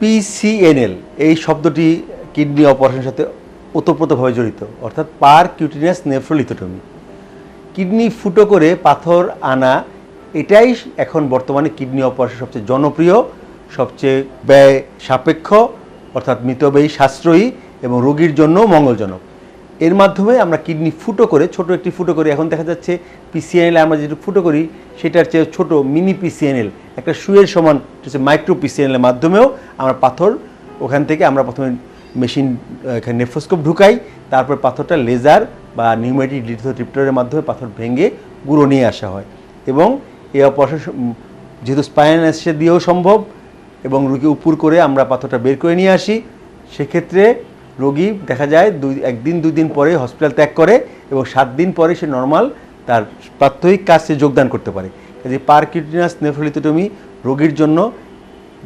PCNL এই শব্দটি kidney অপারেশনের সাথে ওতপ্রোতভাবে জড়িত, অর্থাৎ পার কিউটিনিয়াস নেফ্রোলিথোটমি। কিডনি ফুটো করে পাথর আনা, এটাই এখন বর্তমানে কিডনি অপারেশন সবচেয়ে জনপ্রিয়, সবচেয়ে ব্যয় সাপেক্ষ, অর্থাৎ মিতব্যয়ী সাশ্রয়ী এবং রোগীর জন্য মঙ্গলজনক। এর মাধ্যমে আমরা কিডনি ফুটো করে, ছোট একটি ফুটো করি। এখন দেখা যাচ্ছে পিসিএনএল আমরা যেটা ফুটো করি, সেটার চেয়ে ছোট মিনি পিসিএনএল একটা সুয়ের সমান হচ্ছে মাইক্রো পিসিএনএল এর মাধ্যমেও আমরা পাথর ওখান থেকে আমরা প্রথমে মেশিন এখানে নেফ্রোস্কোপ ঢুকাই, তারপর পাথরটা লেজার বা নিউমেটিক লিথোট্রিপ্টরের মাধ্যমে পাথর ভেঙে গুঁড়ো নিয়ে আসা হয়। এবং এই অপারেশন যেহেতু স্পাইনাসে দিয়েও সম্ভব এবং রোগী উপর করে আমরা পাথরটা বের করে নিয়ে আসি, সেক্ষেত্রে রোগী দেখা যায় দুই, একদিন, দুই দিন পরে হসপিটাল ত্যাগ করে এবং সাত দিন পরে সে নর্মাল তার প্রাত্যহিক কাজে যোগদান করতে পারে। কাজে পারকিউটিনাস নেফ্রোলিথোটমি রোগীর জন্য,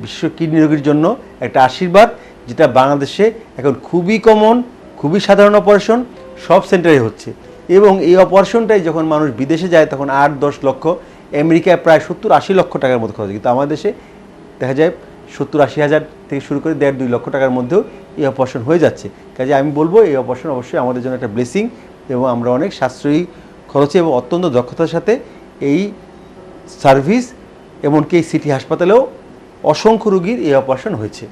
বিশ্ব কিডনি রোগীর জন্য একটা আশীর্বাদ, যেটা বাংলাদেশে এখন খুবই কমন খুবই সাধারণ অপারেশন সব সেন্টারে হচ্ছে। এবং এই অপারেশনটাই যখন মানুষ বিদেশে যায়, তখন আট, দশ লক্ষ, আমেরিকায় প্রায় সত্তর, আশি লক্ষ টাকার মতো খরচ কিন্তু আমাদের দেশে দেখা যায় সত্তর আশি হাজার থেকে শুরু করে দেড় দুই লক্ষ টাকার মধ্যেও এই অপারেশন হয়ে যাচ্ছে। কাজে আমি বলব, এই অপারেশন অবশ্যই আমাদের জন্য একটা ব্লেসিং এবং আমরা অনেক সাশ্রয়ী খরচে এবং অত্যন্ত দক্ষতার সাথে এই সার্ভিস এমনকি এই সিটি হাসপাতালেও অসংখ্য রুগীর এই অপারেশন হয়েছে।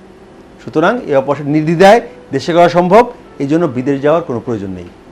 সুতরাং এই অপারেশন নির্দ্বিধায় দেশে করা সম্ভব, এই জন্য বিদেশ যাওয়ার কোনো প্রয়োজন নেই।